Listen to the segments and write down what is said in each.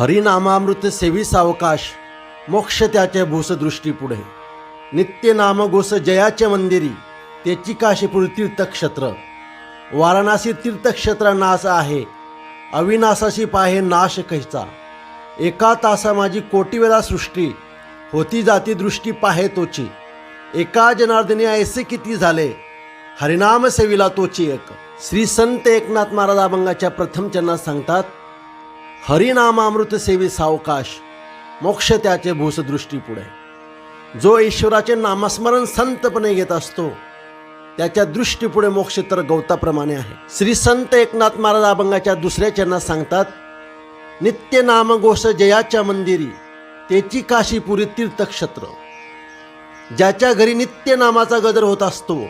हरिनामामृत सेवी सावकाश मोक्ष त्याच्या भूसदृष्टी पुढे. नित्य नामघोष जयाच्या मंदिरी त्याची काशीपुरी तीर्थक्षेत्र. वाराणसी तीर्थक्षेत्र नाश आहे अविनाशाशी पाहे नाश कैचा एका तासा माझी कोटी वेळा सृष्टी होती जाती दृष्टी पाहे तोची. एका जनार्दनी ऐसे किती झाले हरिनाम सेविला तोची एक. श्री संत एकनाथ महाराज अभंगाच्या प्रथम चरणात सांगतात हरिनामामृत सेवी सावकाश मोक्ष त्याचे भूसदृष्टी पुढे. जो ईश्वराचे नामस्मरण संतपणे घेत असतो त्याच्या दृष्टीपुढे मोक्ष तर गवताप्रमाणे आहे. श्री संत एकनाथ महाराज अभंगाच्या दुसऱ्या चरणात सांगतात नित्य नामघोष जयाच्या मंदिरी तेची काशीपुरी तीर्थक्षेत्र. ज्याच्या घरी नित्य नामाचा गदर होत असतो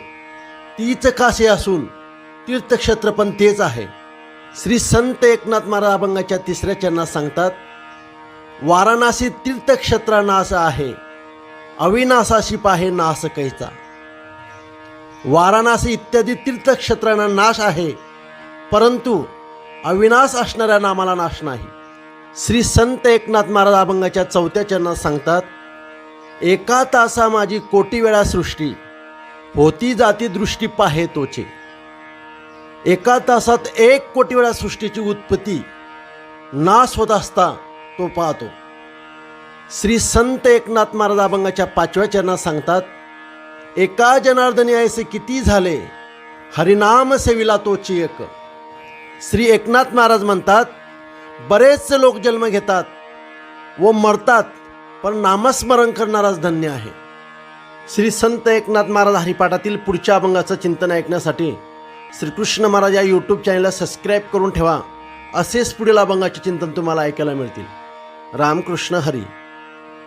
तीच काशी असून तीर्थक्षेत्र पण तेच आहे. श्री संत एकनाथ महाराज अभंगाच्या तिसऱ्या चरणात सांगतात वाराणसी तीर्थक्षेत्र नास आहे अविनाशाशी पाहे नाश कैचा. वाराणसी इत्यादी तीर्थक्षेत्रांना नाश आहे परंतु अविनाश असणाऱ्या नामाला नाश नाही. श्री संत एकनाथ महाराज अभंगाच्या चौथ्या चरणात सांगतात एका तासा माझी कोटी वेळा सृष्टी होती जाती दृष्टी पाहे तोचे. एका तासात एक कोटी वेळा सृष्टीची उत्पत्ती नाश होत असता तो पाहतो. श्री संत एकनाथ महाराज अभंगाच्या पाचव्या चरणात सांगतात एका जनार्दनी ऐसे किती झाले? हरिनाम सेविला तोची एक श्री एकनाथ महाराज म्हणतात बरेचसे लोक जन्म घेतात व मरतात पण नामस्मरण करणाराच धन्य आहे. श्री संत एकनाथ महाराज हरिपाठातील पुढच्या अभंगाचं चिंतन ऐकण्यासाठी श्रीकृष्ण महाराज या यूट्यूब चॅनलला सबस्क्राईब करून ठेवा. असेच पुढील अभंगाचे चिंतन तुम्हाला ऐकायला मिळतील. रामकृष्ण हरी.